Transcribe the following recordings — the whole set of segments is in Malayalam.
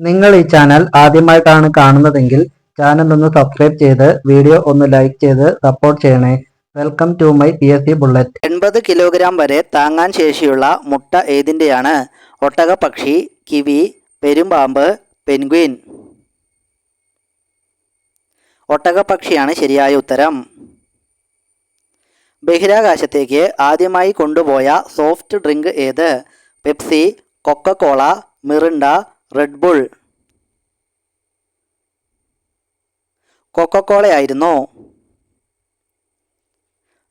നിങ്ങൾ ഈ ചാനൽ ആദ്യമായിട്ടാണ് കാണുന്നതെങ്കിൽ ചാനൽ ഒന്ന് സബ്സ്ക്രൈബ് ചെയ്ത് വീഡിയോ ഒന്ന് ലൈക്ക് ചെയ്ത് സപ്പോർട്ട് ചെയ്യണേ. Welcome to my P S C bullet എൺപത് കിലോഗ്രാം വരെ താങ്ങാൻ ശേഷിയുള്ള മുട്ട ഏതിന്റെയാണ് ഒട്ടകപക്ഷി കിവി പെരുമ്പാമ്പ് പെൻഗ്വിൻ. ഒട്ടകപക്ഷിയാണ് ശരിയായ ഉത്തരം. ബഹിരാകാശത്തേക്ക് ആദ്യമായി കൊണ്ടുപോയ സോഫ്റ്റ് ഡ്രിങ്ക് ഏത്? Pepsi Coca Cola Mirinda Red Bull കൊക്കക്കോളയായിരുന്നു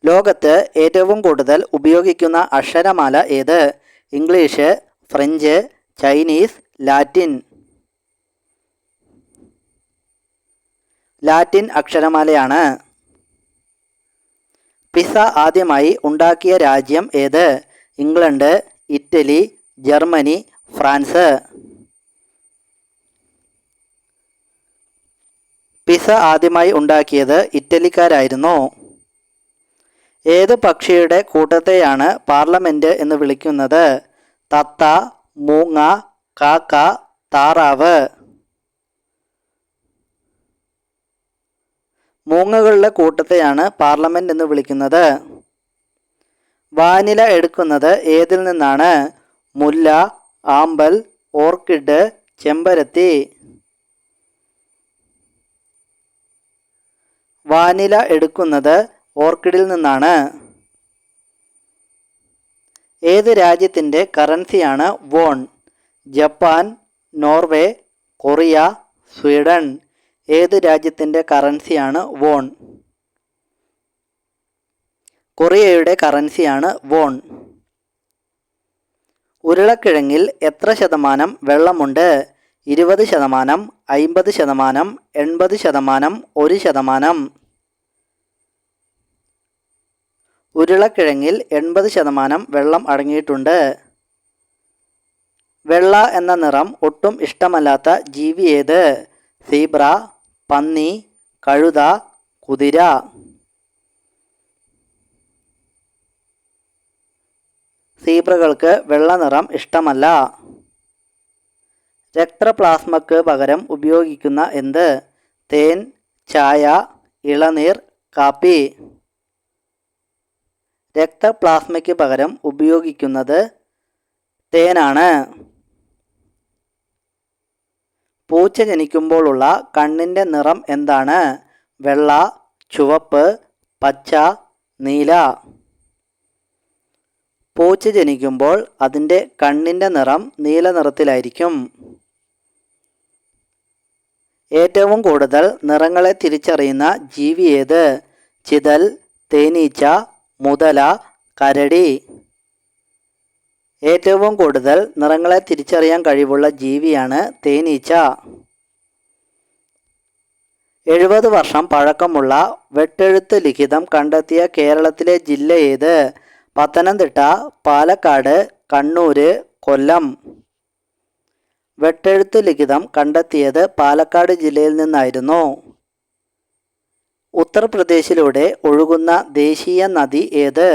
ലോകത്ത് ഏറ്റവും കൂടുതൽ ഉപയോഗിക്കുന്ന അക്ഷരമാല ഏത്? English French Chinese Latin. Latin അക്ഷരമാലയാണ്. Pizza ആദ്യമായി ഉണ്ടാക്കിയ രാജ്യം ഏത്? England Italy Germany France. Pizza ആദ്യമായി ഉണ്ടാക്കിയത് ഇറ്റലിക്കാരായിരുന്നു. ഏത് പക്ഷിയുടെ കൂട്ടത്തെയാണ് പാർലമെന്റ് എന്ന് വിളിക്കുന്നത്? തത്ത മൂങ്ങ കാക്ക താറാവ്. മൂങ്ങകളുടെ കൂട്ടത്തെയാണ് പാർലമെന്റ് എന്ന് വിളിക്കുന്നത്. വാനില എടുക്കുന്നത് ഏതിൽ നിന്നാണ്? മുല്ല ആമ്പൽ ഓർക്കിഡ് ചെമ്പരത്തി. വാനില എടുക്കുന്നത് ഓർക്കിഡിൽ നിന്നാണ്. ഏത് രാജ്യത്തിന്റെ കറൻസിയാണ് won? Japan Norway Korea Sweden. ഏത് രാജ്യത്തിന്റെ കറൻസിയാണ് വോൺ? കൊറിയയുടെ കറൻസിയാണ് വോൺ. ഉരുളക്കിഴങ്ങിൽ എത്ര ശതമാനം വെള്ളമുണ്ട്? ഇരുപത് ശതമാനം അയിമ്പത് ശതമാനം എൺപത് ശതമാനം ഒരു ശതമാനം. ഉരുളക്കിഴങ്ങിൽ എൺപത് ശതമാനം വെള്ളം അടങ്ങിയിട്ടുണ്ട്. വെള്ള എന്ന നിറം ഒട്ടും ഇഷ്ടമല്ലാത്ത ജീവി ഏത്? സീബ്ര പന്നി കഴുത കുതിര. സീബ്രകൾക്ക് വെള്ള നിറം ഇഷ്ടമല്ല. രക്തപ്ലാസ്മക്ക് പകരം ഉപയോഗിക്കുന്ന എന്ത്? തേൻ ചായ ഇളനീർ കാപ്പി. രക്തപ്ലാസ്മയ്ക്ക് പകരം ഉപയോഗിക്കുന്നത് തേനാണ്. പൂച്ച ജനിക്കുമ്പോഴുള്ള കണ്ണിന്റെ നിറം എന്താണ്? വെള്ള ചുവപ്പ് പച്ച നീല. പൂച്ച ജനിക്കുമ്പോൾ അതിന്റെ കണ്ണിന്റെ നിറം നീല നിറത്തിലായിരിക്കും. ഏറ്റവും കൂടുതൽ നിറങ്ങളെ തിരിച്ചറിയുന്ന ജീവി ഏത്? ചിതൽ തേനീച്ച മുതല കരടി. ഏറ്റവും കൂടുതൽ നിറങ്ങളെ തിരിച്ചറിയാൻ കഴിവുള്ള ജീവിയാണ് തേനീച്ച. എഴുപത് വർഷം പഴക്കമുള്ള വെട്ടെഴുത്ത് ലിഖിതം കണ്ടെത്തിയ കേരളത്തിലെ ജില്ല ഏത്? പത്തനംതിട്ട പാലക്കാട് കണ്ണൂർ കൊല്ലം. വെട്ടെഴുത്ത് ലിഖിതം കണ്ടെത്തിയത് പാലക്കാട് ജില്ലയിൽ നിന്നായിരുന്നു. ഉത്തർപ്രദേശിലൂടെ ഒഴുകുന്ന ദേശീയ നദി ഏത്?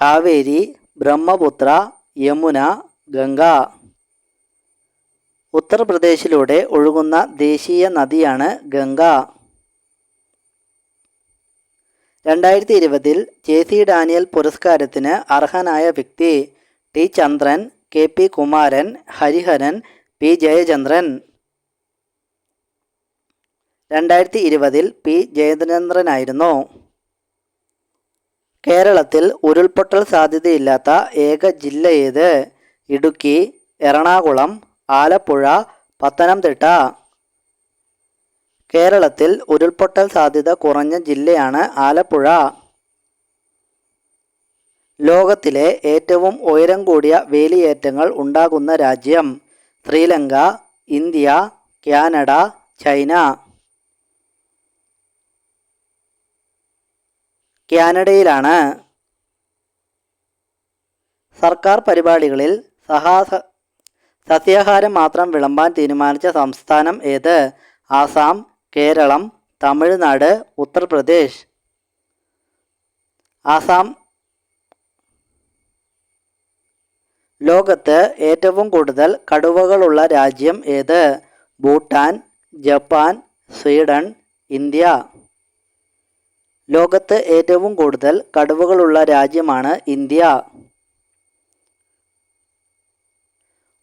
കാവേരി ബ്രഹ്മപുത്ര യമുന ഗംഗ. ഉത്തർപ്രദേശിലൂടെ ഒഴുകുന്ന ദേശീയ നദിയാണ് ഗംഗ. രണ്ടായിരത്തി ഇരുപതിൽ ജെ സി ഡാനിയൽ പുരസ്കാരത്തിന് അർഹനായ വ്യക്തി T Chandran K P Kumaran Hariharan P Jayachandran. രണ്ടായിരത്തി ഇരുപതിൽ പി ജയചന്ദ്രനായിരുന്നു. കേരളത്തിൽ ഉരുൾപൊട്ടൽ സാധ്യതയില്ലാത്ത ഏക ജില്ല ഏത്? ഇടുക്കി എറണാകുളം ആലപ്പുഴ പത്തനംതിട്ട. കേരളത്തിൽ ഉരുൾപൊട്ടൽ സാധ്യത കുറഞ്ഞ ജില്ലയാണ് ആലപ്പുഴ. ലോകത്തിലെ ഏറ്റവും ഉയരം കൂടിയ വേലിയേറ്റങ്ങൾ ഉണ്ടാകുന്ന രാജ്യം ശ്രീലങ്ക ഇന്ത്യ കാനഡ ചൈന. കാനഡയിലാണ് സർക്കാർ പരിപാടികളിൽ സഹാസ സസ്യാഹാരം മാത്രം വിളമ്പാൻ തീരുമാനിച്ച സംസ്ഥാനം ഏത്? ആസാം കേരളം തമിഴ്നാട് ഉത്തർപ്രദേശ്. ആസാം ലോകത്ത് ഏറ്റവും കൂടുതൽ കടുവകളുള്ള രാജ്യം ഏത്? Bhutan Japan Sweden India. ലോകത്ത് ഏറ്റവും കൂടുതൽ കടുവകളുള്ള രാജ്യമാണ് ഇന്ത്യ.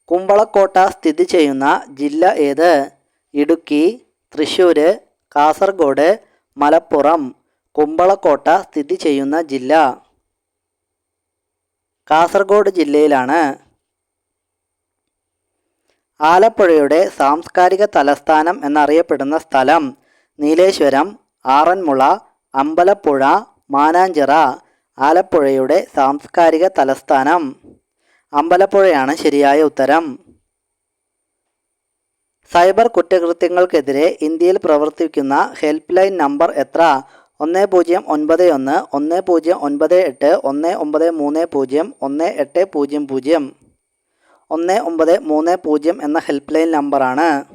കുമ്പളക്കോട്ട സ്ഥിതി ചെയ്യുന്ന ജില്ല ഏത്? ഇടുക്കി തൃശ്ശൂർ കാസർഗോഡ് മലപ്പുറം. കുമ്പളക്കോട്ട സ്ഥിതി ചെയ്യുന്ന ജില്ല. കാസർഗോഡ് ജില്ലയിലാണ്. ആലപ്പുഴയുടെ സാംസ്കാരിക തലസ്ഥാനം എന്നറിയപ്പെടുന്ന സ്ഥലം നീലേശ്വരം ആറന്മുള അമ്പലപ്പുഴ മാനാഞ്ചിറ ആലപ്പുഴയുടെ സാംസ്കാരിക തലസ്ഥാനം. അമ്പലപ്പുഴയാണ് ശരിയായ ഉത്തരം. സൈബർ കുറ്റകൃത്യങ്ങൾക്കെതിരെ ഇന്ത്യയിൽ പ്രവർത്തിക്കുന്ന ഹെൽപ്പ് ലൈൻ നമ്പർ എത്ര? ഒന്ന് പൂജ്യം ഒൻപത് ഒന്ന് ഒന്ന് പൂജ്യം ഒൻപത് എട്ട് ഒന്ന് ഒമ്പത് മൂന്ന് പൂജ്യം ഒന്ന് എട്ട് പൂജ്യം പൂജ്യം. ഒന്ന് ഒമ്പത് മൂന്ന് പൂജ്യം എന്ന ഹെൽപ്പ് ലൈൻ നമ്പറാണ്.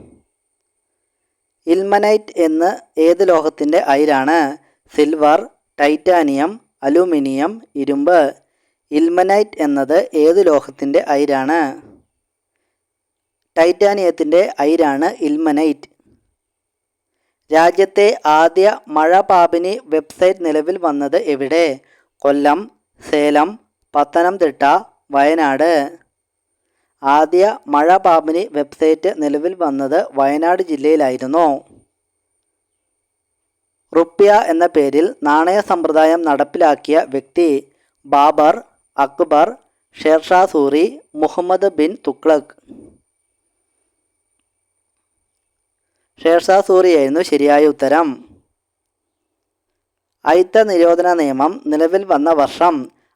ഇൽമനൈറ്റ് എന്ന് ഏത് ലോഹത്തിന്റെ അയിരാണ് സിൽവർ ടൈറ്റാനിയം അലുമിനിയം ഇരുമ്പ്. ഇൽമനൈറ്റ് എന്നത് ഏത് ലോഹത്തിന്റെ അയിരാണ് ടൈറ്റാനിയത്തിന്റെ അയിരാണ് ഇൽമനൈറ്റ്. രാജ്യത്തെ ആദ്യ മഴപാപിനി വെബ്സൈറ്റ് നിലവിൽ വന്നത് എവിടെ? കൊല്ലം സേലം പത്തനംതിട്ട വയനാട്. ആദ്യ മഴപാപിനി വെബ്സൈറ്റ് നിലവിൽ വന്നത് വയനാട് ജില്ലയിലായിരുന്നു. റുപ്യ എന്ന പേരിൽ നാണയ സമ്പ്രദായം നടപ്പിലാക്കിയ വ്യക്തി ബാബർ അക്ബർ ഷേർഷാ സൂറി മുഹമ്മദ് ബിൻ തുഗ്ലക്. ഷേർഷാ സൂറിയായിരുന്നു ശരിയായ ഉത്തരം. അയിത്ത നിരോധന നിയമം നിലവിൽ വന്ന വർഷം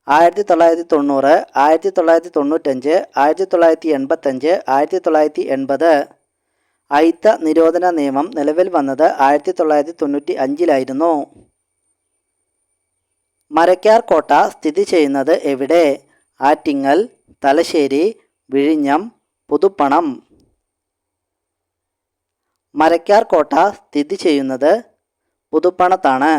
ആയിരത്തി തൊള്ളായിരത്തി തൊണ്ണൂറ് ആയിരത്തി തൊള്ളായിരത്തി തൊണ്ണൂറ്റഞ്ച് ആയിരത്തി തൊള്ളായിരത്തി എൺപത്തഞ്ച് ആയിരത്തി തൊള്ളായിരത്തി എൺപത് അയിത്ത നിരോധന നിയമം നിലവിൽ വന്നത് ആയിരത്തി തൊള്ളായിരത്തി തൊണ്ണൂറ്റി അഞ്ചിലായിരുന്നു മരക്കാർ കോട്ട സ്ഥിതി ചെയ്യുന്നത് എവിടെ? ആറ്റിങ്ങൽ തലശ്ശേരി വിഴിഞ്ഞം പുതുപ്പണം. മരക്കാർ കോട്ട സ്ഥിതി ചെയ്യുന്നത് പുതുപ്പണത്താണ്.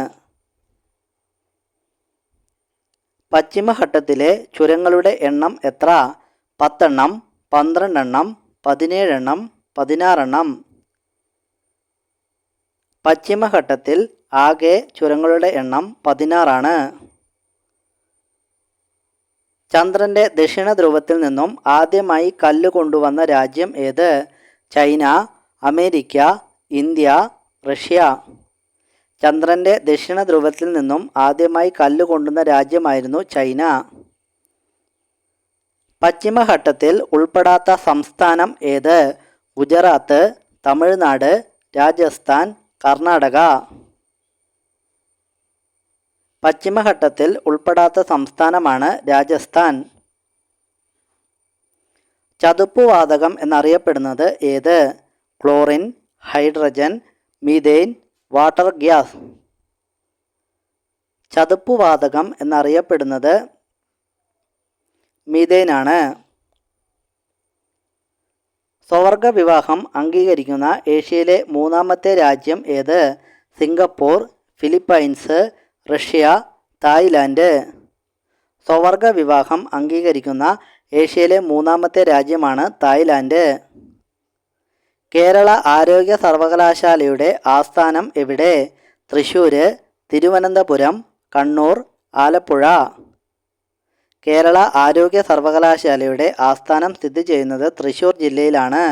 പശ്ചിമഘട്ടത്തിലെ ചുരങ്ങളുടെ എണ്ണം എത്ര? പത്തെണ്ണം പന്ത്രണ്ടെണ്ണം പതിനേഴെണ്ണം പതിനാറെണ്ണം. പശ്ചിമഘട്ടത്തിൽ ആകെ ചുരങ്ങളുടെ എണ്ണം പതിനാറാണ്. ചന്ദ്രന്റെ ദക്ഷിണ ധ്രുവത്തിൽ നിന്നും ആദ്യമായി കല്ല് കൊണ്ടുവന്ന രാജ്യം ഏത്? China America India Russia. ചന്ദ്രന്റെ ദക്ഷിണ ധ്രുവത്തിൽ നിന്നും ആദ്യമായി കല്ല് കൊണ്ടുവന്ന രാജ്യമായിരുന്നു ചൈന. പശ്ചിമഘട്ടത്തിൽ ഉൾപ്പെടാത്ത സംസ്ഥാനം ഏത്? ഗുജറാത്ത് തമിഴ്നാട് രാജസ്ഥാൻ കർണാടക. പശ്ചിമഘട്ടത്തിൽ ഉൾപ്പെടാത്ത സംസ്ഥാനമാണ് രാജസ്ഥാൻ. ചതുപ്പുവാതകം എന്നറിയപ്പെടുന്നത് ഏത്? Chlorine hydrogen methane water gas. ചതുപ്പുവാതകം എന്നറിയപ്പെടുന്നത് മീതെയിനാണ് സ്വവർഗ വിവാഹം അംഗീകരിക്കുന്ന ഏഷ്യയിലെ മൂന്നാമത്തെ രാജ്യം ഏത്? Singapore Philippines Russia Thailand. സ്വവർഗ വിവാഹം അംഗീകരിക്കുന്ന ഏഷ്യയിലെ മൂന്നാമത്തെ രാജ്യമാണ് തായ്ലാൻഡ്. കേരള ആരോഗ്യ സർവകലാശാലയുടെ ആസ്ഥാനം എവിടെ? തൃശ്ശൂർ തിരുവനന്തപുരം കണ്ണൂർ ആലപ്പുഴ. കേരള ആരോഗ്യ സർവകലാശാലയുടെ ആസ്ഥാനം സ്ഥിതി ചെയ്യുന്നത് തൃശ്ശൂർ ജില്ലയിലാണ്.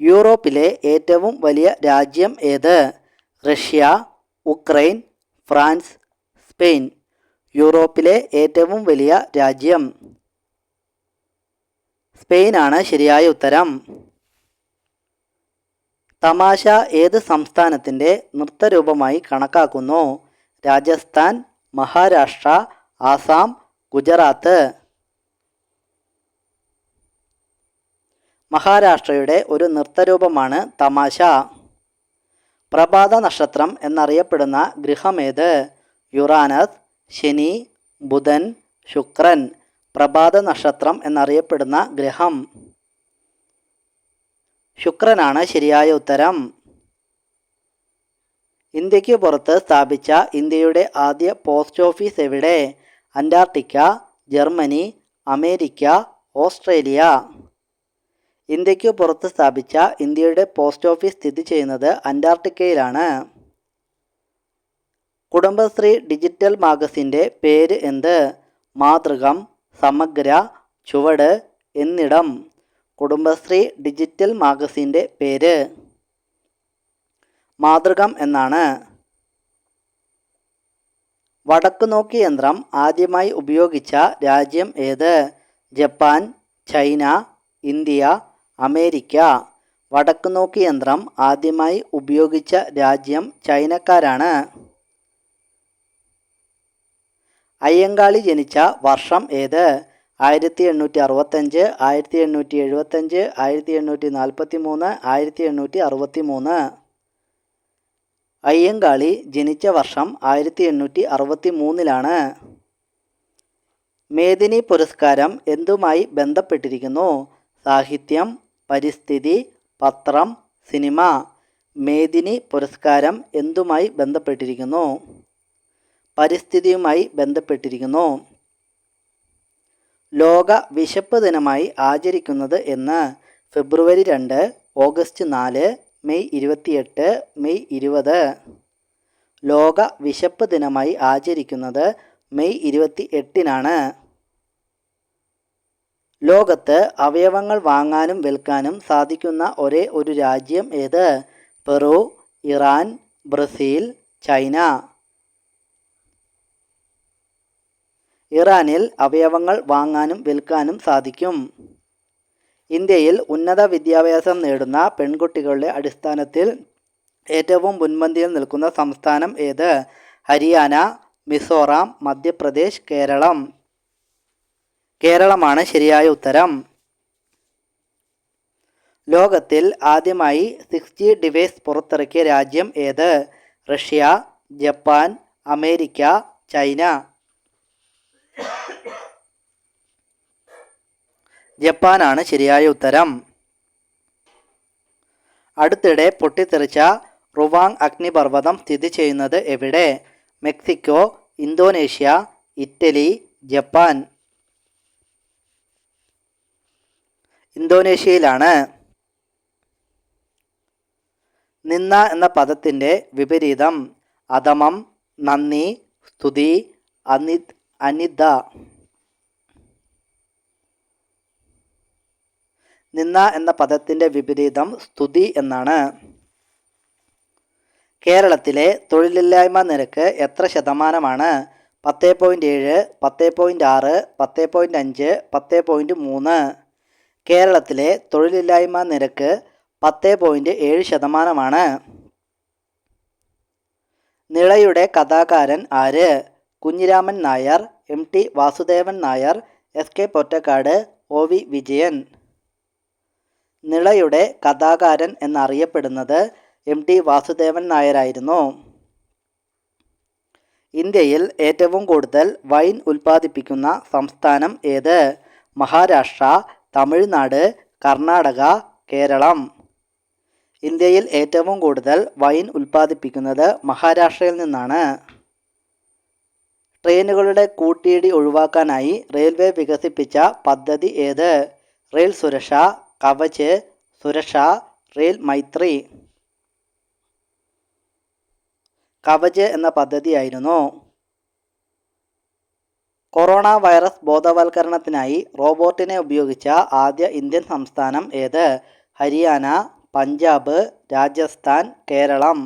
യൂറോപ്പിലെ ഏറ്റവും വലിയ രാജ്യം ഏത്? Russia Ukraine France Spain. യൂറോപ്പിലെ ഏറ്റവും വലിയ രാജ്യം. സ്പെയിനാണ് ശരിയായ ഉത്തരം. തമാശ ഏത് സംസ്ഥാനത്തിന്റെ നൃത്തരൂപമായി കണക്കാക്കുന്നു? രാജസ്ഥാൻ മഹാരാഷ്ട്ര ആസാം ഗുജറാത്ത്. മഹാരാഷ്ട്രയുടെ ഒരു നൃത്തരൂപമാണ് തമാശ. പ്രഭാത നക്ഷത്രം എന്നറിയപ്പെടുന്ന ഗൃഹമേത്? യുറാനസ് ശനി ബുധൻ ശുക്രൻ. പ്രഭാത നക്ഷത്രം എന്നറിയപ്പെടുന്ന ഗ്രഹം. ശുക്രനാണ് ശരിയായ ഉത്തരം. ഇന്ത്യയ്ക്ക് പുറത്ത് സ്ഥാപിച്ച ഇന്ത്യയുടെ ആദ്യ പോസ്റ്റ് ഓഫീസ് എവിടെ? Antarctica Germany America Australia. ഇന്ത്യയ്ക്ക് പുറത്ത് സ്ഥാപിച്ച ഇന്ത്യയുടെ പോസ്റ്റ് ഓഫീസ് സ്ഥിതി ചെയ്യുന്നത് അന്റാർട്ടിക്കയിലാണ്. കുടുംബശ്രീ ഡിജിറ്റൽ മാഗസിന്റെ പേര് എന്ത്? മാതൃകം സമഗ്ര ചുവട് എന്നിടം. കുടുംബശ്രീ ഡിജിറ്റൽ മാഗസിന്റെ പേര്. മാതൃകം എന്നാണ്. വടക്കു നോക്കി യന്ത്രം ആദ്യമായി ഉപയോഗിച്ച രാജ്യം ഏത്? Japan China India America. വടക്കു നോക്കി യന്ത്രം ആദ്യമായി ഉപയോഗിച്ച രാജ്യം ചൈനക്കാരാണ്. അയ്യങ്കാളി ജനിച്ച വർഷം ഏത്? ആയിരത്തി എണ്ണൂറ്റി അറുപത്തഞ്ച് ആയിരത്തി എണ്ണൂറ്റി എഴുപത്തഞ്ച് ആയിരത്തി എണ്ണൂറ്റി നാൽപ്പത്തി മൂന്ന് ആയിരത്തി എണ്ണൂറ്റി അറുപത്തി മൂന്ന് അയ്യങ്കാളി ജനിച്ച വർഷം ആയിരത്തി എണ്ണൂറ്റി അറുപത്തി മൂന്നിലാണ് മേദിനി പുരസ്കാരം എന്തുമായി ബന്ധപ്പെട്ടിരിക്കുന്നു? സാഹിത്യം പരിസ്ഥിതി പത്രം സിനിമ. മേദിനി പുരസ്കാരം എന്തുമായി ബന്ധപ്പെട്ടിരിക്കുന്നു? പരിസ്ഥിതിയുമായി ബന്ധപ്പെട്ടിരിക്കുന്നു. ലോക വിശപ്പ് ദിനമായി ആചരിക്കുന്നത് എന്ന് ഫെബ്രുവരി രണ്ട് ഓഗസ്റ്റ് നാല് മെയ് ഇരുപത്തിയെട്ട് മെയ് ഇരുപത്. ലോക വിശപ്പ് ദിനമായി ആചരിക്കുന്നത് മെയ് ഇരുപത്തി എട്ടിനാണ് ലോകത്ത് അവയവങ്ങൾ വാങ്ങാനും വിൽക്കാനും സാധിക്കുന്ന ഒരേ ഒരു രാജ്യം ഏത്? Peru Iran Brazil China. ഇറാനിൽ അവയവങ്ങൾ വാങ്ങാനും വിൽക്കാനും സാധിക്കും. ഇന്ത്യയിൽ ഉന്നത വിദ്യാഭ്യാസം നേടുന്ന പെൺകുട്ടികളുടെ അടിസ്ഥാനത്തിൽ ഏറ്റവും മുൻപന്തിയിൽ നിൽക്കുന്ന സംസ്ഥാനം ഏത്? ഹരിയാന മിസോറാം മധ്യപ്രദേശ് കേരളം. കേരളമാണ് ശരിയായ ഉത്തരം. ലോകത്തിൽ ആദ്യമായി സിക്സ് ജി ഡിവൈസ് പുറത്തിറക്കിയ രാജ്യം ഏത്? Russia Japan America China. ജപ്പാനാണ് ശരിയായ ഉത്തരം. അടുത്തിടെ പൊട്ടിത്തെറിച്ച റുവാങ് അഗ്നിപർവതം സ്ഥിതി ചെയ്യുന്നത് എവിടെ? Mexico Indonesia Italy Japan. ഇന്തോനേഷ്യയിലാണ്. നിന്ന എന്ന പദത്തിന്റെ വിപരീതം. അധമം നന്ദി സ്തുതി അനി അനിത നിന്ന എന്ന പദത്തിന്റെ വിപരീതം സ്തുതി എന്നാണ്. കേരളത്തിലെ തൊഴിലില്ലായ്മ നിരക്ക് എത്ര ശതമാനമാണ്? പത്ത് പോയിന്റ് ഏഴ് പത്ത് പോയിന്റ് ആറ് പത്ത് പോയിന്റ് അഞ്ച് പത്ത് പോയിന്റ് മൂന്ന്. കേരളത്തിലെ തൊഴിലില്ലായ്മ നിരക്ക് പത്ത് പോയിന്റ് ഏഴ് ശതമാനമാണ്. നിളയുടെ കഥാകാരൻ ആര്? Kunhiraman Nair M T Vasudevan Nair S K Pottekkatt O V Vijayan. നിളയുടെ കഥാകാരൻ എന്നറിയപ്പെടുന്നത് എം ടി വാസുദേവൻ നായരായിരുന്നു. ഇന്ത്യയിൽ ഏറ്റവും കൂടുതൽ വൈൻ ഉൽപ്പാദിപ്പിക്കുന്ന സംസ്ഥാനം ഏത്? മഹാരാഷ്ട്ര തമിഴ്നാട് കർണാടക കേരളം. ഇന്ത്യയിൽ ഏറ്റവും കൂടുതൽ വൈൻ ഉൽപ്പാദിപ്പിക്കുന്നത് മഹാരാഷ്ട്രയിൽ നിന്നാണ്. ട്രെയിനുകളുടെ കൂട്ടിയിടി ഒഴിവാക്കാനായി റെയിൽവേ വികസിപ്പിച്ച പദ്ധതി ഏത്? റെയിൽ സുരക്ഷ കവച് സുരക്ഷ റെയിൽ മൈത്രി. കവച് എന്ന പദ്ധതിയായിരുന്നു കൊറോണ വൈറസ് ബോധവൽക്കരണത്തിനായി റോബോട്ടിനെ ഉപയോഗിച്ച ആദ്യ ഇന്ത്യൻ സംസ്ഥാനം ഏത്? ഹരിയാന പഞ്ചാബ് രാജസ്ഥാൻ കേരളം.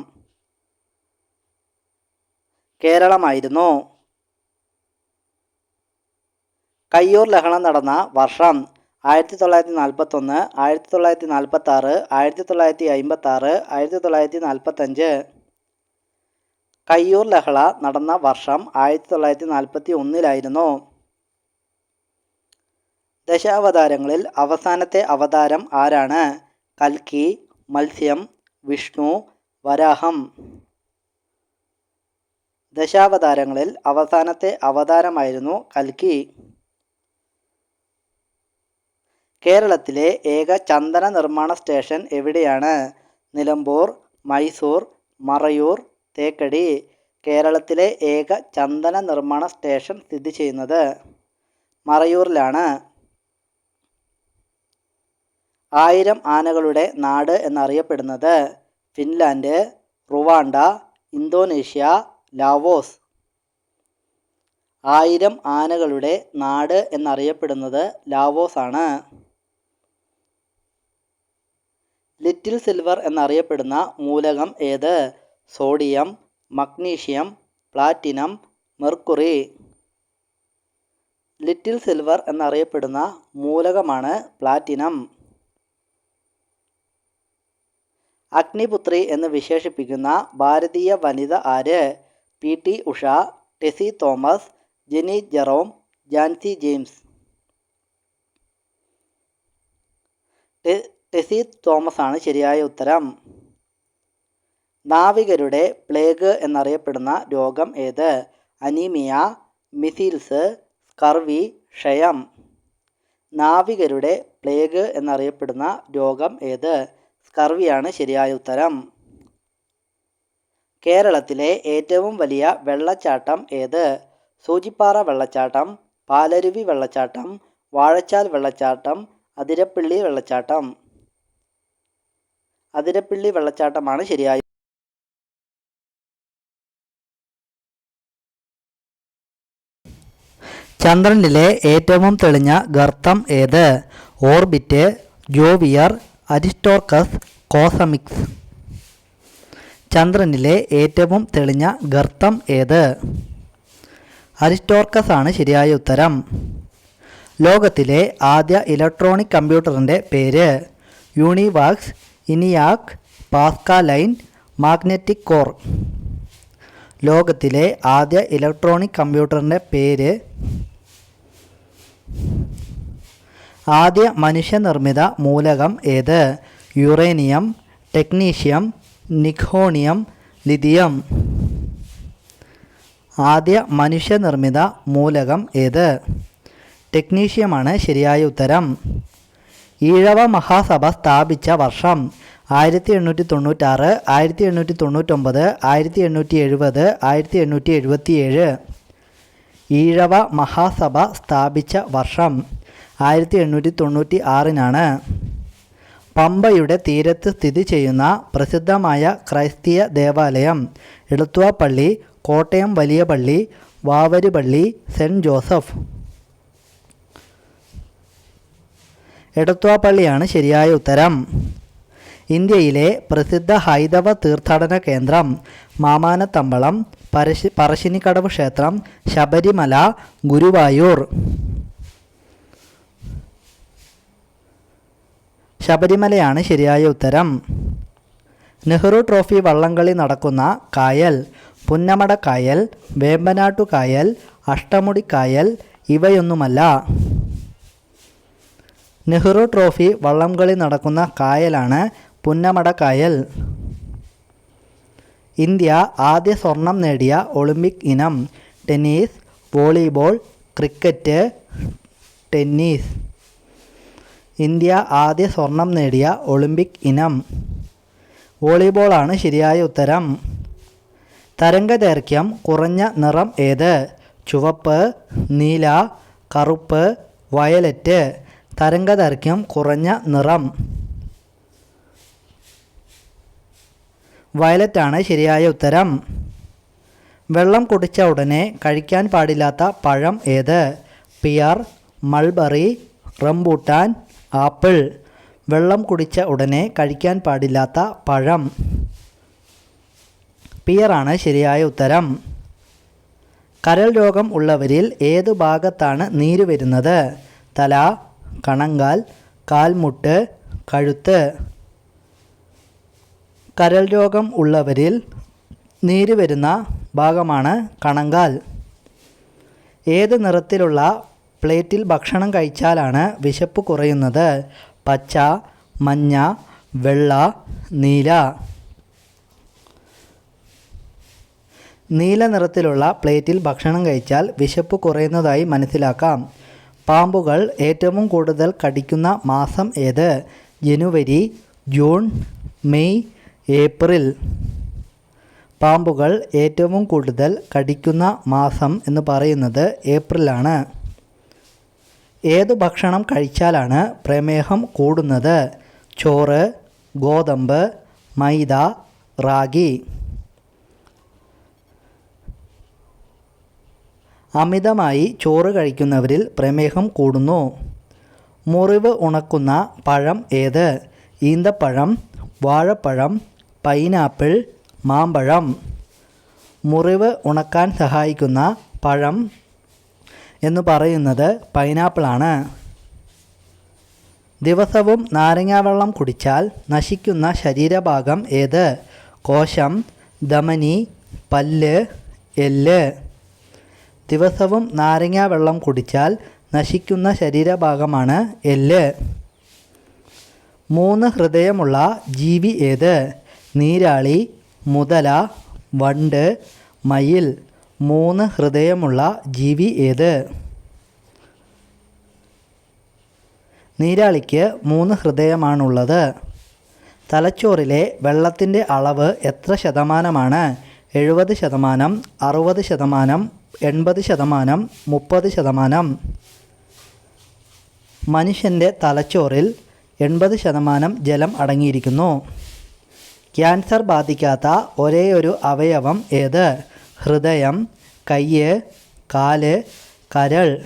കേരളമായിരുന്നു. കയ്യൂർ ലഹളം നടന്ന വർഷം ആയിരത്തി തൊള്ളായിരത്തി നാൽപ്പത്തൊന്ന് ആയിരത്തി തൊള്ളായിരത്തി നാൽപ്പത്തി ആറ് ആയിരത്തി തൊള്ളായിരത്തി അമ്പത്തി ആറ് ആയിരത്തി തൊള്ളായിരത്തി നാൽപ്പത്തഞ്ച് കയ്യൂർ ലഹള നടന്ന വർഷം ആയിരത്തി തൊള്ളായിരത്തി നാൽപ്പത്തി ഒന്നിലായിരുന്നു ദശാവതാരങ്ങളിൽ അവസാനത്തെ അവതാരം ആരാണ്? കൽക്കി മത്സ്യം വിഷ്ണു വരാഹം. ദശാവതാരങ്ങളിൽ അവസാനത്തെ അവതാരമായിരുന്നു കൽക്കി. കേരളത്തിലെ ഏക ചന്ദന നിർമ്മാണ സ്റ്റേഷൻ എവിടെയാണ്? നിലമ്പൂർ മൈസൂർ മറയൂർ തേക്കടി. കേരളത്തിലെ ഏക ചന്ദന നിർമ്മാണ സ്റ്റേഷൻ സ്ഥിതി ചെയ്യുന്നത് മറയൂറിലാണ് ആയിരം ആനകളുടെ നാട് എന്നറിയപ്പെടുന്നത് ഫിൻലാൻഡ് റുവാണ്ട ഇന്തോനേഷ്യ ലാവോസ്. ആയിരം ആനകളുടെ നാട് എന്നറിയപ്പെടുന്നത് ലാവോസ് ആണ് ലിറ്റിൽ സിൽവർ എന്നറിയപ്പെടുന്ന മൂലകം ഏത്? Sodium magnesium platinum mercury. Little silver എന്നറിയപ്പെടുന്ന മൂലകമാണ് പ്ലാറ്റിനം. അഗ്നിപുത്രി എന്ന് വിശേഷിപ്പിക്കുന്ന ഭാരതീയ വനിത ആര്? P. T. Usha Tessy Thomas Jeni Jerome Jancy James. Tessy Thomas ആണ് ശരിയായ ഉത്തരം. നാവികരുടെ പ്ലേഗ് എന്നറിയപ്പെടുന്ന രോഗം ഏത്? അനീമിയ മിസിൽസ് സ്കർവി ക്ഷയം. നാവികരുടെ പ്ലേഗ് എന്നറിയപ്പെടുന്ന രോഗം ഏത്? സ്കർവിയാണ് ശരിയായ ഉത്തരം. കേരളത്തിലെ ഏറ്റവും വലിയ വെള്ളച്ചാട്ടം ഏത്? സൂചിപ്പാറ വെള്ളച്ചാട്ടം പാലരുവി വെള്ളച്ചാട്ടം വാഴച്ചാൽ വെള്ളച്ചാട്ടം അതിരപ്പിള്ളി വെള്ളച്ചാട്ടം. അതിരപ്പിള്ളി വെള്ളച്ചാട്ടമാണ് ശരിയായ ചന്ദ്രനിലെ ഏറ്റവും തെളിഞ്ഞ ഗർത്തം ഏത്? ഓർബിറ്റ് ജോവിയർ അരിസ്റ്റോർക്കസ് കോസമിക്സ്. ചന്ദ്രനിലെ ഏറ്റവും തെളിഞ്ഞ ഗർത്തം ഏത്? അരിസ്റ്റോർക്കസ് ആണ് ശരിയായ ഉത്തരം. ലോകത്തിലെ ആദ്യ ഇലക്ട്രോണിക് കമ്പ്യൂട്ടറിന്റെ പേര് യൂണിവാക്സ് ഇനിയാക് പാസ്കാലൈൻ മാഗ്നറ്റിക് കോർ. ലോകത്തിലെ ആദ്യ ഇലക്ട്രോണിക് കമ്പ്യൂട്ടറിന്റെ പേര് ആദ്യ മനുഷ്യനിർമ്മിത മൂലകം ഏത്? യുറേനിയം ടെക്നീഷ്യം നിഖോണിയം ലിഥിയം. ആദ്യ മനുഷ്യനിർമ്മിത മൂലകം ഏത്? ടെക്നീഷ്യമാണ് ശരിയായ ഉത്തരം. ഈഴവ മഹാസഭ സ്ഥാപിച്ച വർഷം ആയിരത്തി എണ്ണൂറ്റി തൊണ്ണൂറ്റാറ് ആയിരത്തി എണ്ണൂറ്റി തൊണ്ണൂറ്റൊമ്പത് ആയിരത്തി എണ്ണൂറ്റി എഴുപത് ആയിരത്തി എണ്ണൂറ്റി എഴുപത്തിയേഴ് ഈഴവ മഹാസഭ സ്ഥാപിച്ച വർഷം ആയിരത്തി എണ്ണൂറ്റി തൊണ്ണൂറ്റി ആറിനാണ് പമ്പയുടെ തീരത്ത് സ്ഥിതി ചെയ്യുന്ന പ്രസിദ്ധമായ ക്രൈസ്തീയ ദേവാലയം എളുത്തുവ പള്ളി കോട്ടയം വലിയ പള്ളി വാവരുപള്ളി സെന്റ് ജോസഫ്. എടത്വാപ്പള്ളിയാണ് ശരിയായ ഉത്തരം. ഇന്ത്യയിലെ പ്രസിദ്ധ ഹൈന്ദവ തീർത്ഥാടന കേന്ദ്രം മാമാനത്തമ്പളം പരശി പറശ്ശിനിക്കടവ് ക്ഷേത്രം ശബരിമല ഗുരുവായൂർ. ശബരിമലയാണ് ശരിയായ ഉത്തരം. നെഹ്റു ട്രോഫി വള്ളംകളി നടക്കുന്ന കായൽ പുന്നമട കായൽ വേമ്പനാട്ടു കായൽ അഷ്ടമുടി ഇവയൊന്നുമല്ല. നെഹ്റു ട്രോഫി വള്ളംകളി നടക്കുന്ന കായലാണ് പുന്നമട കായൽ ഇന്ത്യ ആദ്യ സ്വർണം നേടിയ ഒളിമ്പിക് ഇനം tennis volleyball cricket tennis. India ആദ്യ സ്വർണം നേടിയ ഒളിമ്പിക് ഇനം വോളിബോളാണ് ശരിയായ ഉത്തരം. തരംഗദൈർഘ്യം കുറഞ്ഞ നിറം ഏത്? ചുവപ്പ് നീല കറുപ്പ് വയലറ്റ്. തരംഗദൈർഘ്യം കുറഞ്ഞ നിറം. വയലറ്റ് ആണ് ശരിയായ ഉത്തരം. വെള്ളം കുടിച്ച ഉടനെ കഴിക്കാൻ പാടില്ലാത്ത പഴം ഏത്? Pear mulberry rambutan apple. വെള്ളം കുടിച്ച ഉടനെ കഴിക്കാൻ പാടില്ലാത്ത പഴം. പിയറാണ് ശരിയായ ഉത്തരം. കരൾ രോഗം ഉള്ളവരിൽ ഏതു ഭാഗത്താണ് നീര് വരുന്നത്? തല കണങ്കാൽ കാൽമുട്ട് കഴുത്ത്. കരൽ രോഗം ഉള്ളവരിൽ നീര് വരുന്ന ഭാഗമാണ് കണങ്കാൽ. ഏത് നിറത്തിലുള്ള പ്ലേറ്റിൽ ഭക്ഷണം കഴിച്ചാലാണ് വിശപ്പ് കുറയുന്നത്? പച്ച മഞ്ഞ വെള്ള നീല. നീല നിറത്തിലുള്ള പ്ലേറ്റിൽ ഭക്ഷണം കഴിച്ചാൽ വിശപ്പ് കുറയുന്നതായി മനസ്സിലാക്കാം. പാമ്പുകൾ ഏറ്റവും കൂടുതൽ കടിക്കുന്ന മാസം ഏത്? ജനുവരി ജൂൺ മെയ് ഏപ്രിൽ. പാമ്പുകൾ ഏറ്റവും കൂടുതൽ കടിക്കുന്ന മാസം എന്ന് പറയുന്നത് ഏപ്രിലാണ്. ഏത് ഭക്ഷണം കഴിച്ചാലാണ് പ്രമേഹം കൂടുന്നത്? ചോറ് ഗോതമ്പ് മൈദ റാഗി. അമിതമായി ചോറ് കഴിക്കുന്നവരിൽ പ്രമേഹം കൂടുന്നു. മുറിവ് ഉണക്കുന്ന പഴം ഏത്? ഈന്തപ്പഴം വാഴപ്പഴം പൈനാപ്പിൾ മാമ്പഴം. മുറിവ് ഉണക്കാൻ സഹായിക്കുന്ന പഴം എന്ന് പറയുന്നത് പൈനാപ്പിളാണ് ദിവസവും നാരങ്ങാവെള്ളം കുടിച്ചാൽ നശിക്കുന്ന ശരീരഭാഗം ഏത്? കോശം ധമനി പല്ല് എല്ല്. ദിവസവും നാരങ്ങാ വെള്ളം കുടിച്ചാൽ നശിക്കുന്ന ശരീരഭാഗമാണ് എല്ല്. മൂന്ന് ഹൃദയമുള്ള ജീവി ഏത്? നീരാളി മുതല വണ്ട് മയിൽ. മൂന്ന് ഹൃദയമുള്ള ജീവി ഏത്? നീരാളിക്ക് മൂന്ന് ഹൃദയമാണുള്ളത്. തലച്ചോറിലെ വെള്ളത്തിന്റെ അളവ് എത്ര ശതമാനമാണ്? എഴുപത് ശതമാനം അറുപത് ശതമാനം എൺപത് ശതമാനം മുപ്പത് ശതമാനം. മനുഷ്യന്റെ തലച്ചോറിൽ എൺപത് ശതമാനം ജലം അടങ്ങിയിരിക്കുന്നു. ക്യാൻസർ ബാധിക്കാത്ത ഒരേയൊരു അവയവം ഏത്? ഹൃദയം കയ്യ് കാൽ കരൾ.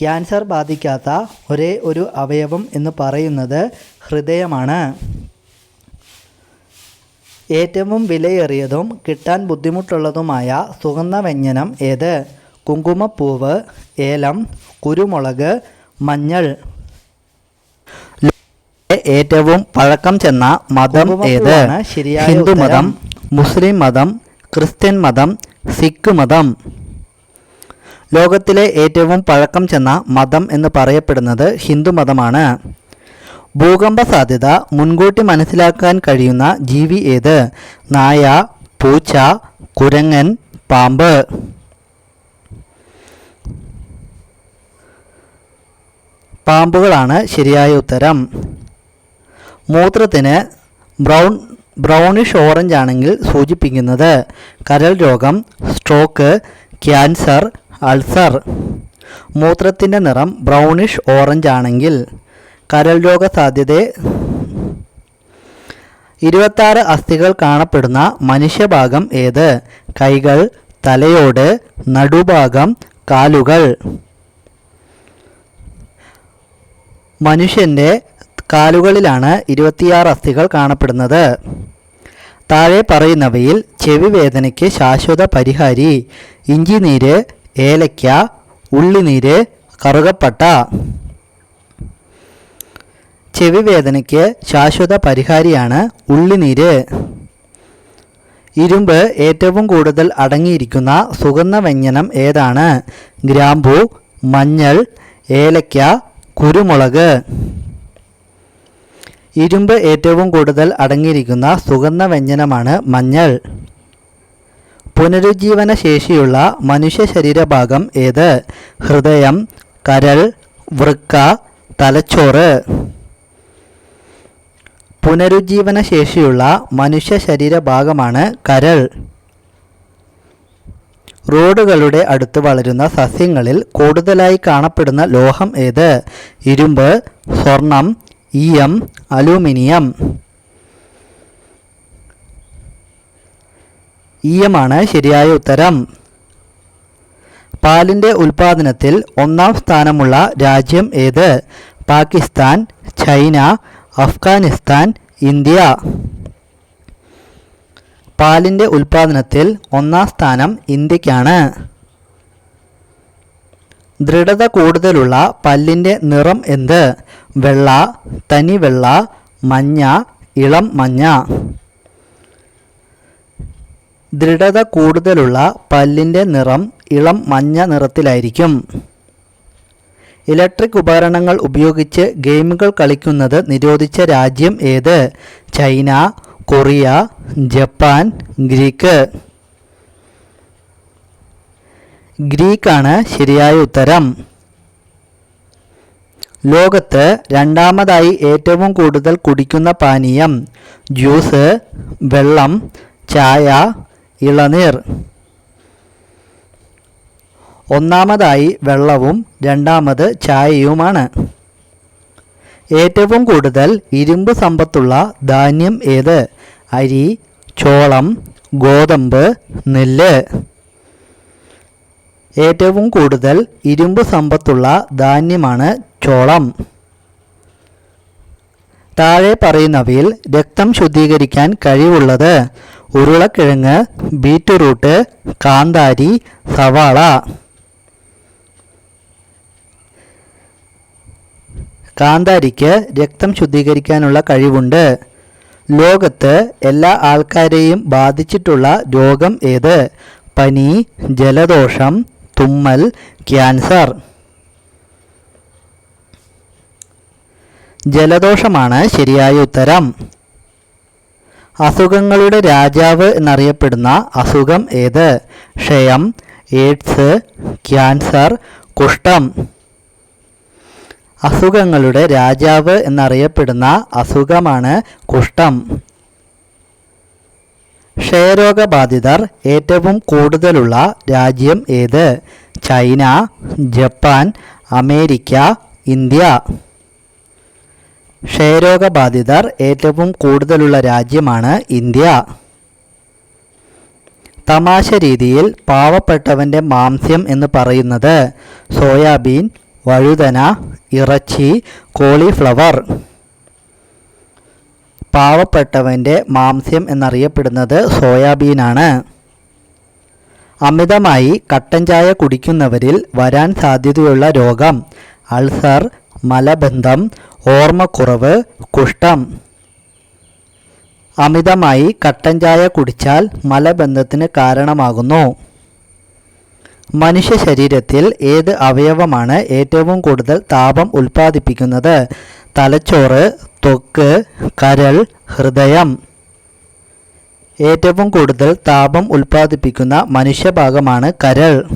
ക്യാൻസർ ബാധിക്കാത്ത ഒരേ ഒരു അവയവം എന്ന് പറയുന്നത് ഹൃദയമാണ്. ഏറ്റവും വിലയേറിയതും കിട്ടാൻ ബുദ്ധിമുട്ടുള്ളതുമായ സുഗന്ധവ്യഞ്ജനം ഏത്? കുങ്കുമപ്പൂവ് ഏലം കുരുമുളക് മഞ്ഞൾ. ഏറ്റവും പഴക്കം ചെന്ന മതം ഏത്? ഹിന്ദുമതം ഹിന്ദു മതം മുസ്ലിം മതം ക്രിസ്ത്യൻ മതം സിഖ് മതം. ലോകത്തിലെ ഏറ്റവും പഴക്കം ചെന്ന മതം എന്ന് പറയപ്പെടുന്നത് ഹിന്ദു മതമാണ്. ഭൂകമ്പ സാധ്യത മുൻകൂട്ടി മനസ്സിലാക്കാൻ കഴിയുന്ന ജീവി ഏത്? നായ പൂച്ച കുരങ്ങൻ പാമ്പ്. പാമ്പുകളാണ് ശരിയായ ഉത്തരം. മൂത്രത്തിന് ബ്രൗൺ ബ്രൗണിഷ് ഓറഞ്ച് ആണെങ്കിൽ സൂചിപ്പിക്കുന്നത് കരൾ രോഗം സ്ട്രോക്ക് ക്യാൻസർ അൾസർ. മൂത്രത്തിന്റെ നിറം ബ്രൗണിഷ് ഓറഞ്ച് ആണെങ്കിൽ കരൾ രോഗ സാധ്യത ഇരുപത്താറ് അസ്ഥികൾ കാണപ്പെടുന്ന മനുഷ്യഭാഗം ഏത്? കൈകൾ തലയോട് നടുഭാഗം കാലുകൾ. മനുഷ്യന്റെ കാലുകളിലാണ് ഇരുപത്തിയാറ് അസ്ഥികൾ കാണപ്പെടുന്നത്. താഴെ പറയുന്നവയിൽ ചെവി വേദനയ്ക്ക് ശാശ്വത പരിഹാരി ഇഞ്ചിനീര് ഏലയ്ക്ക ഉള്ളിനീര് കറുകപ്പട്ട. ചെവി വേദനയ്ക്ക് ശാശ്വത പരിഹാരിയാണ് ഉള്ളിനീര്. ഇരുമ്പ് ഏറ്റവും കൂടുതൽ അടങ്ങിയിരിക്കുന്ന സുഗന്ധ വ്യഞ്ജനം ഏതാണ്? ഗ്രാമ്പു മഞ്ഞൾ ഏലയ്ക്ക കുരുമുളക്. ഇരുമ്പ് ഏറ്റവും കൂടുതൽ അടങ്ങിയിരിക്കുന്ന സുഗന്ധ വ്യഞ്ജനമാണ് മഞ്ഞൾ. പുനരുജ്ജീവന ശേഷിയുള്ള മനുഷ്യ ശരീരഭാഗം ഏത്? ഹൃദയം കരൾ വൃക്ക തലച്ചോറ്. പുനരുജ്ജീവന ശേഷിയുള്ള മനുഷ്യ ശരീരഭാഗമാണ് കരൾ. റോഡുകളുടെ അടുത്ത് വളരുന്ന സസ്യങ്ങളിൽ കൂടുതലായി കാണപ്പെടുന്ന ലോഹം ഏത്? ഇരുമ്പ് സ്വർണം ഈയം അലൂമിനിയം. ഈയമാണ് ശരിയായ ഉത്തരം. പാലിന്റെ ഉൽപാദനത്തിൽ ഒന്നാം സ്ഥാനമുള്ള രാജ്യം ഏത്? Pakistan China Afghanistan India. പാലിന്റെ ഉൽപാദനത്തിൽ ഒന്നാം സ്ഥാനം ഇന്ത്യക്കാണ്. ദൃഢത കൂടുതലുള്ള പല്ലിന്റെ നിറം എന്ത്? വെള്ള തനി വെള്ള മഞ്ഞ ഇളം മഞ്ഞ. ദൃഢത കൂടുതലുള്ള പല്ലിന്റെ നിറം ഇളം മഞ്ഞ നിറത്തിലായിരിക്കും. ഇലക്ട്രിക് ഉപകരണങ്ങൾ ഉപയോഗിച്ച് ഗെയിമുകൾ കളിക്കുന്നത് നിരോധിച്ച രാജ്യം ഏത്? China Korea Japan Greek. ഗ്രീക്കാണ് ശരിയായ ഉത്തരം. ലോകത്ത് രണ്ടാമതായി ഏറ്റവും കൂടുതൽ കുടിക്കുന്ന പാനീയം ജ്യൂസ് വെള്ളം ചായ ഇളനീർ. ഒന്നാമതായി വെള്ളവും രണ്ടാമത് ചായയുമാണ്. ഏറ്റവും കൂടുതൽ ഇരുമ്പ് സമ്പത്തുള്ള ധാന്യം ഏത്? അരി ചോളം ഗോതമ്പ് നെല്ല്. ഏറ്റവും കൂടുതൽ ഇരുമ്പ് സമ്പത്തുള്ള ധാന്യമാണ് ചോളം. താഴെ പറയുന്നവയിൽ രക്തം ശുദ്ധീകരിക്കാൻ കഴിവുള്ളത് ഉരുളക്കിഴങ്ങ് ബീറ്റ്റൂട്ട് കാന്താരി സവാള. കാന്താരിക്ക് രക്തം ശുദ്ധീകരിക്കാനുള്ള കഴിവുണ്ട്. ലോകത്ത് എല്ലാ ആൾക്കാരെയും ബാധിച്ചിട്ടുള്ള രോഗം ഏത്? പനി ജലദോഷം തുമ്മൽ ക്യാൻസർ. ജലദോഷമാണ് ശരിയായ ഉത്തരം. അസുഖങ്ങളുടെ രാജാവ് എന്നറിയപ്പെടുന്ന അസുഖം ഏത്? ക്ഷയം എയ്ഡ്സ് ക്യാൻസർ കുഷ്ഠം. അസുഖങ്ങളുടെ രാജാവ് എന്നറിയപ്പെടുന്ന അസുഖമാണ് കുഷ്ഠം. ക്ഷയരോഗബാധിതർ ഏറ്റവും കൂടുതലുള്ള രാജ്യം ഏത്? China Japan America India. ക്ഷയരോഗബാധിതർ ഏറ്റവും കൂടുതലുള്ള രാജ്യമാണ് ഇന്ത്യ. തമാശ രീതിയിൽ പാവപ്പെട്ടവന്റെ മാംസ്യം എന്ന് പറയുന്നത് സോയാബീൻ വഴുതന ഇറച്ചി കോളിഫ്ലവർ. പാവപ്പെട്ടവന്റെ മാംസ്യം എന്നറിയപ്പെടുന്നത് സോയാബീനാണ്. അമിതമായി കട്ടൻ ചായ കുടിക്കുന്നവരിൽ വരാൻ സാധ്യതയുള്ള രോഗം അൾസർ മലബന്ധം ഓർമ്മക്കുറവ് കുഷ്ഠം. അമിതമായി കട്ടൻ ചായ കുടിച്ചാൽ മലബന്ധത്തിന് കാരണമാകുന്നു. മനുഷ്യ ശരീരത്തിൽ ഏത് അവയവമാണ് ഏറ്റവും കൂടുതൽ താപം ഉൽപ്പാദിപ്പിക്കുന്നത്? തലച്ചോറ് ത്വക്ക് കരൾ ഹൃദയം. ഏറ്റവും കൂടുതൽ താപം ഉൽപ്പാദിപ്പിക്കുന്ന മനുഷ്യഭാഗമാണ് കരൾ.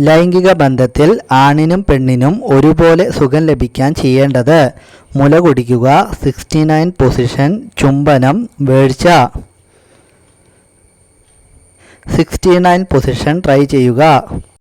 ലൈംഗിക ബന്ധത്തിൽ ആണിനും പെണ്ണിനും ഒരുപോലെ സുഖം ലഭിക്കാൻ ചെയ്യേണ്ടത് മുല കുടിക്കുക സിക്സ്റ്റി നയൻ പൊസിഷൻ ചുംബനം വീഴ്ച. സിക്സ്റ്റി നയൻ പൊസിഷൻ ട്രൈ ചെയ്യുക.